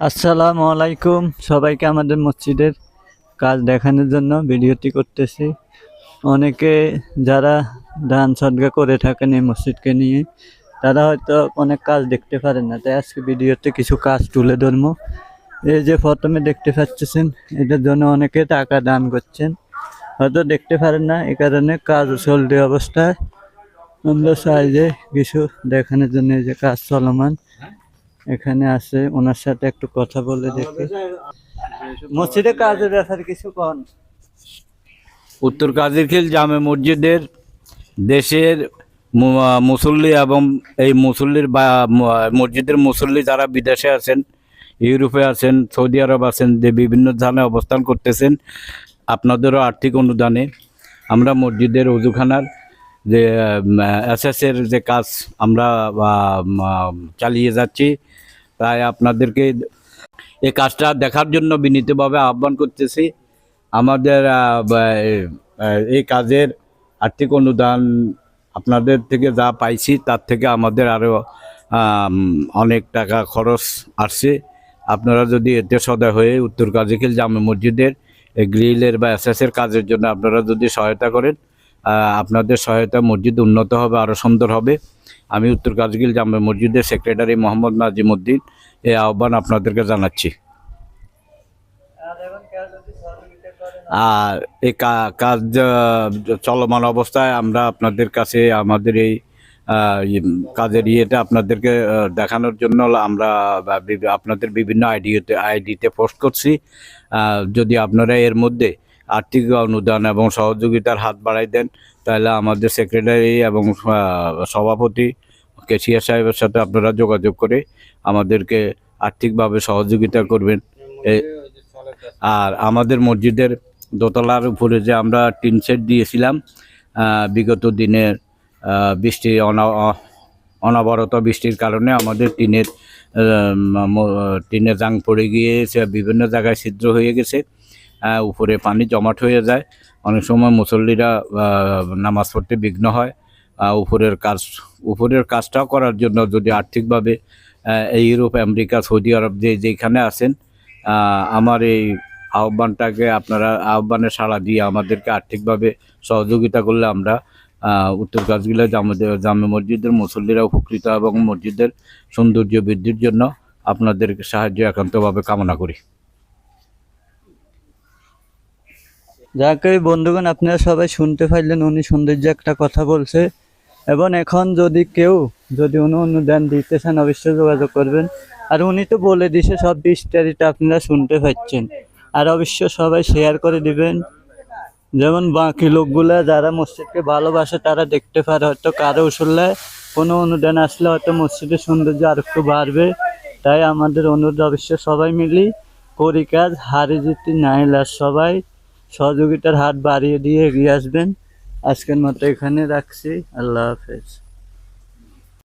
আসসালামু আলাইকুম। সবাইকে আমাদের মসজিদের কাজ দেখানোর জন্য ভিডিওটি করতেছি। অনেকে যারা দান সদগা করে থাকেন এই মসজিদকে নিয়ে, তারা হয়তো অনেক কাজ দেখতে পারেন না। তাই আজকে ভিডিওতে কিছু কাজ তুলে ধরবো। এই যে প্রথমে দেখতে পাচ্ছেন, এটার জন্য অনেকে টাকা দান করছেন। হয়তো দেখতে পারেন না, এ কারণে কাজ চলতি অবস্থায়। আমরা চাই যে কিছু দেখানোর জন্য এই যে কাজ চলমান। এখানে আছে, ওনার সাথে একটু কথা বলে দেখি। মসজিদে কাজের ব্যাপারে কিছু কন? উত্তর কাজিরখিল জামে মসজিদের, দেশের মুসল্লি এবং এই মুসল্লির বা মসজিদের মুসল্লি যারা বিদেশে আছেন, ইউরোপে আছেন, সৌদি আরব আছেন, যে বিভিন্ন স্থানে অবস্থান করতেছেন, আপনাদেরও আর্থিক অনুদানে আমরা মসজিদের অজুখানার যে এসএসের যে কাজ আমরা চালিয়ে যাচ্ছি, তাই আপনাদেরকে এই কাজটা দেখার জন্য বিনীতভাবে আহ্বান করতেছি। আমাদের এই কাজের আর্থিক অনুদান আপনাদের থেকে যা পাইছি, তার থেকে আমাদের আরও অনেক টাকা খরচ আসছে। আপনারা যদি এতে সদয় হয়ে উত্তর কাজিখিল জামে মসজিদের গ্রিলের বা এসএসের কাজের জন্য আপনারা যদি সহায়তা করেন আপনাদের সহায়তা মসজিদ উন্নত হবে আরও সুন্দর হবে। আমি উত্তর কাজগিল জামে মসজিদের সেক্রেটারি মোহাম্মদ নাজিমুদ্দিন এই আহ্বান আপনাদেরকে জানাচ্ছি। আর এই কাজ চলমান অবস্থায় আমরা আপনাদের কাছে আমাদের এই কাজের ইয়েটা আপনাদেরকে দেখানোর জন্য আমরা আপনাদের বিভিন্ন আইডিতে আইডিতে পোস্ট করছি। যদি আপনারা এর মধ্যে আর্থিক অনুদান এবং সহযোগিতার হাত বাড়াই দেন, তাহলে আমাদের সেক্রেটারি এবং সভাপতি কেশিয়া সাহেবের সাথে আপনারা যোগাযোগ করে আমাদেরকে আর্থিকভাবে সহযোগিতা করবেন। আর আমাদের মসজিদের দোতলার উপরে যে আমরা টিন সেট দিয়েছিলাম বিগত দিনের বৃষ্টি অনবরত বৃষ্টির কারণে আমাদের টিনের টিনের জাং পড়ে গিয়ে সে বিভিন্ন জায়গায় ছিদ্র হয়ে গেছে। উপরে পানি জমাট হয়ে যায়। অনেক সময় মুসল্লিরা নামাজ পড়তে বিঘ্ন হয়। উপরের কাজ, উপরের কাজটাও করার জন্য যদি আর্থিকভাবে ইউরোপ আমেরিকা, সৌদি আরব যে যেখানে আছেন আমার এই আহ্বানটাকে আপনারা আহ্বানে সাড়া দিয়ে আমাদেরকে আর্থিকভাবে সহযোগিতা করলে আমরা উত্তর কাজগুলো জামে মসজিদের মুসল্লিরা উপকৃত এবং মসজিদের সৌন্দর্য বৃদ্ধির জন্য আপনাদের সাহায্য একান্তভাবে কামনা করি। যাকে বন্ধুগণ, আপনারা সবাই শুনতে পাইলেন উনি সৌন্দর্য একটা কথা বলছে। এবং এখন যদি কেউ, যদি উনি অনুদান দিতে চান, অবশ্যই যোগাযোগ করবেন। আর উনি তো বলে দিছে, সব বিস্তারিত আপনারা শুনতে পাচ্ছেন। আর অবশ্য সবাই শেয়ার করে দিবেন। যেমন বাকি লোকগুলা যারা মসজিদকে ভালোবাসে, তারা দেখতে পারে হয়তো কারও উসুল্লে কোনো অনুদান আসলে হয়তো মসজিদের সৌন্দর্য আর একটু বাড়বে। তাই আমাদের অনুরোধ অবশ্য সবাই মিলি, করি কাজ হারে জিতি নাইলা সবাই। সহযোগিতার হাত বাড়িয়ে দিয়ে এগিয়ে আসবেন। আজকের মতো এখানে রাখছি। আল্লাহ হাফেজ।